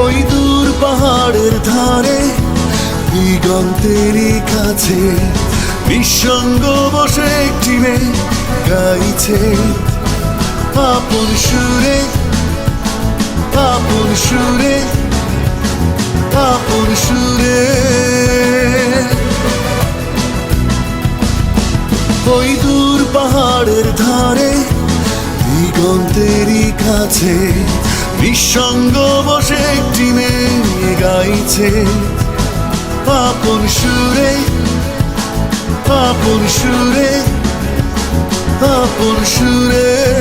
ওই দূর পাহাড়ের ধারে দিগন্তেরই কাছে, নিঃসঙ্গ বসে একটি মেয়ে গাইছে। আপন সুরে আপন সুরে আপন সুরে। ওই দূর পাহাড়ের ধারে দিগন্তেরই কাছে, নিঃসঙ্গ বসে bitir Hapun şure Hapun şure Hapun şure